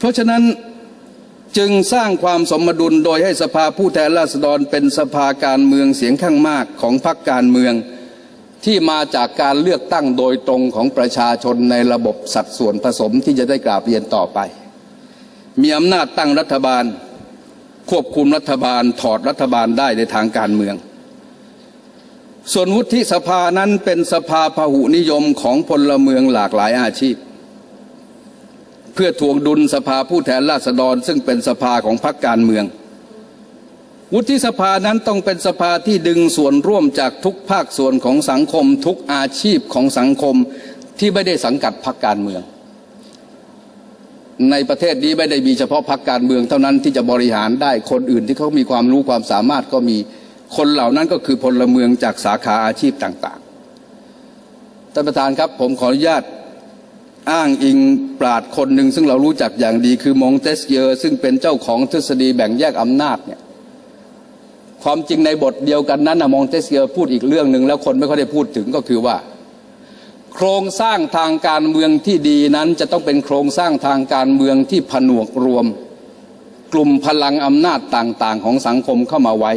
เพราะฉะนั้นจึงสร้างความสมดุลโดยให้สภาผู้แทนราษฎรเป็นสภาการเมืองเสียงข้างมากของพรรคการเมือง ที่มาจากการเลือกตั้งโดยตรงของประชาชนในระบบสัดส่วนผสมที่จะได้กราบเรียนต่อไป มีอำนาจตั้งรัฐบาล ควบคุมรัฐบาลถอดรัฐบาลได้ในทางการเมือง ส่วนวุฒิสภานั้นเป็นสภาพหุนิยมของพลเมืองหลากหลายอาชีพ เพื่อทวงดุลสภาผู้แทนราษฎร ซึ่งเป็นสภาของพรรคการเมือง วุฒิสภานั้นต้องเป็นสภาที่ดึงส่วนร่วมจากทุกภาคส่วนของสังคม ทุกอาชีพของสังคมที่ไม่ได้สังกัดพรรคการเมือง ในประเทศนี้ไม่ได้มีเฉพาะพรรคการเมืองเท่านั้นที่จะบริหารได้คนอื่นที่เขามีความรู้ความสามารถก็มีคนเหล่านั้นก็คือพลเมืองจากสาขาอาชีพต่าง ๆท่านประธานครับผมขออนุญาต อ้างอิงปราดคนหนึ่งซึ่งเรารู้จักอย่างดีคือมองเตสเยอร์ซึ่งเป็นเจ้าของทฤษฎีแบ่งแยกอำนาจเนี่ยความจริงในบทเดียวกันนั้นนะมองเตสเยอร์พูดอีกเรื่องหนึ่งแล้วคนไม่ค่อยได้พูดถึงก็คือว่า โครงสร้างทางการเมืองที่ดีนั้นจะต้องเป็นโครงสร้างทางการเมืองที่ผนวกรวม กลุ่มพลังอำนาจต่าง ๆ ของสังคมเข้ามาไว้